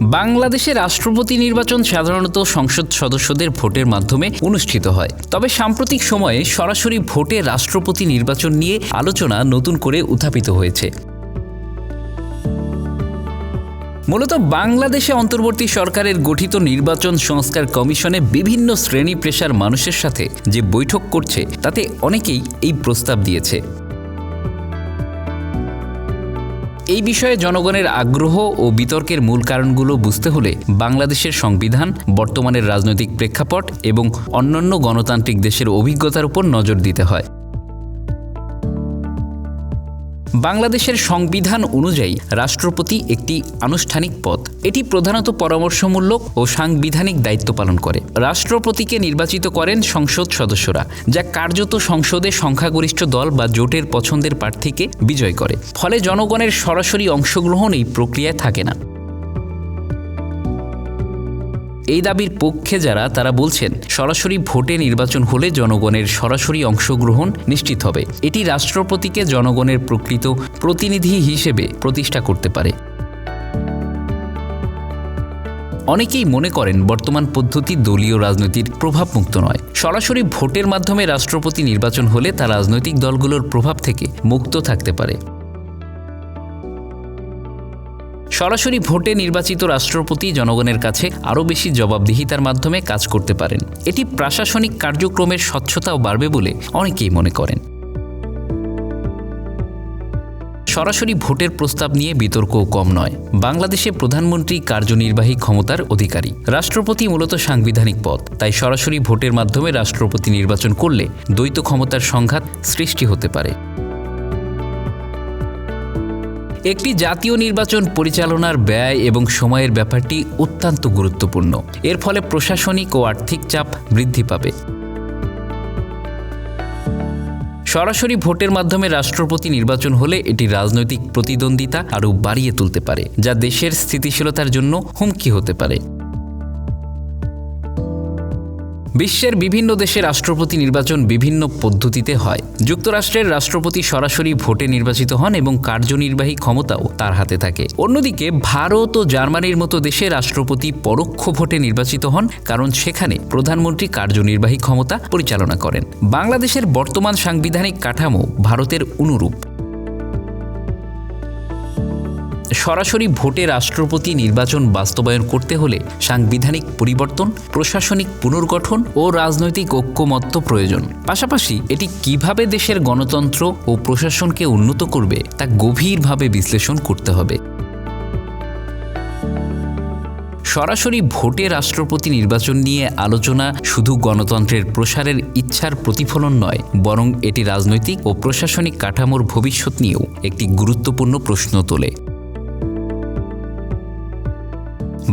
বাংলাদেশে রাষ্ট্রপতি নির্বাচন সাধারণত সংসদ সদস্যদের ভোটের মাধ্যমে অনুষ্ঠিত হয়। তবে সাম্প্রতিক সময়ে সরাসরি ভোটে রাষ্ট্রপতি নির্বাচন নিয়ে আলোচনা নতুন করে উত্থাপিত হয়েছে। মূলত বাংলাদেশে অন্তর্বর্তী সরকারের গঠিত নির্বাচন সংস্কার কমিশনে বিভিন্ন শ্রেণি পেশার মানুষের সাথে যে বৈঠক করছে, তাতে অনেকেই এই প্রস্তাব দিয়েছে। এই বিষয়ে জনগণের আগ্রহ ও বিতর্কের মূল কারণগুলো বুঝতে হলে বাংলাদেশের সংবিধান, বর্তমানের রাজনৈতিক প্রেক্ষাপট এবং অন্যান্য গণতান্ত্রিক দেশের অভিজ্ঞতার উপর নজর দিতে হয়। বাংলাদেশের সংবিধান অনুযায়ী রাষ্ট্রপতি একটি আনুষ্ঠানিক পদ। এটি প্রধানত পরামর্শমূলক ও সাংবিধানিক দায়িত্ব পালন করে। রাষ্ট্রপতিকে নির্বাচিত করেন সংসদ সদস্যরা, যা কার্যত সংসদে সংখ্যাগরিষ্ঠ দল বা জোটের পছন্দের প্রার্থীকে বিজয় করে। ফলে জনগণের সরাসরি অংশগ্রহণ এই প্রক্রিয়ায় থাকে না। এই দাবির পক্ষে যারা, তারা বলছেন, সরাসরি ভোটে নির্বাচন হলে জনগণের সরাসরি অংশগ্রহণ নিশ্চিত হবে। এটি রাষ্ট্রপতিকে জনগণের প্রকৃত প্রতিনিধি হিসেবে প্রতিষ্ঠা করতে পারে। অনেকেই মনে করেন, বর্তমান পদ্ধতি দলীয় রাজনীতির প্রভাবমুক্ত নয়। সরাসরি ভোটের মাধ্যমে রাষ্ট্রপতি নির্বাচন হলে তা রাজনৈতিক দলগুলোর প্রভাব থেকে মুক্ত থাকতে পারে। সরাসরি ভোটে নির্বাচিত রাষ্ট্রপতি জনগণের কাছে আরও বেশি জবাবদিহিতার মাধ্যমে কাজ করতে পারেন। এটি প্রশাসনিক কার্যক্রমের স্বচ্ছতাও বাড়বে বলে অনেকেই মনে করেন। সরাসরি ভোটের প্রস্তাব নিয়ে বিতর্কও কম নয়। বাংলাদেশে প্রধানমন্ত্রী কার্যনির্বাহী ক্ষমতার অধিকারী। রাষ্ট্রপতি মূলত সাংবিধানিক পদ। তাই সরাসরি ভোটের মাধ্যমে রাষ্ট্রপতি নির্বাচন করলে দ্বৈত ক্ষমতার সংঘাত সৃষ্টি হতে পারে। একটি জাতীয় নির্বাচন পরিচালনার ব্যয় এবং সময়ের ব্যাপারটি অত্যন্ত গুরুত্বপূর্ণ। এর ফলে প্রশাসনিক ও আর্থিক চাপ বৃদ্ধি পাবে। সরাসরি ভোটের মাধ্যমে রাষ্ট্রপতি নির্বাচন হলে এটি রাজনৈতিক প্রতিদ্বন্দ্বিতা আরও বাড়িয়ে তুলতে পারে, যা দেশের স্থিতিশীলতার জন্য হুমকি হতে পারে। বিশ্বের বিভিন্ন দেশে রাষ্ট্রপতি নির্বাচন বিভিন্ন পদ্ধতিতে হয়। যুক্তরাষ্ট্রের রাষ্ট্রপতি সরাসরি ভোটে নির্বাচিত হন এবং কার্যনির্বাহী ক্ষমতাও তার হাতে থাকে। অন্যদিকে, ভারত ও জার্মানির মতো দেশে রাষ্ট্রপতি পরোক্ষ ভোটে নির্বাচিত হন, কারণ সেখানে প্রধানমন্ত্রী কার্যনির্বাহী ক্ষমতা পরিচালনা করেন। বাংলাদেশের বর্তমান সাংবিধানিক কাঠামো ভারতের অনুরূপ। সরাসরি ভোটে রাষ্ট্রপতি নির্বাচন বাস্তবায়ন করতে হলে সাংবিধানিক পরিবর্তন, প্রশাসনিক পুনর্গঠন ও রাজনৈতিক ঐক্যমত্য প্রয়োজন। পাশাপাশি এটি কীভাবে দেশের গণতন্ত্র ও প্রশাসনকে উন্নত করবে তা গভীরভাবে বিশ্লেষণ করতে হবে। সরাসরি ভোটে রাষ্ট্রপতি নির্বাচন নিয়ে আলোচনা শুধু গণতন্ত্রের প্রসারের ইচ্ছার প্রতিফলন নয়, বরং এটি রাজনৈতিক ও প্রশাসনিক কাঠামোর ভবিষ্যৎ নিয়েও একটি গুরুত্বপূর্ণ প্রশ্ন তোলে।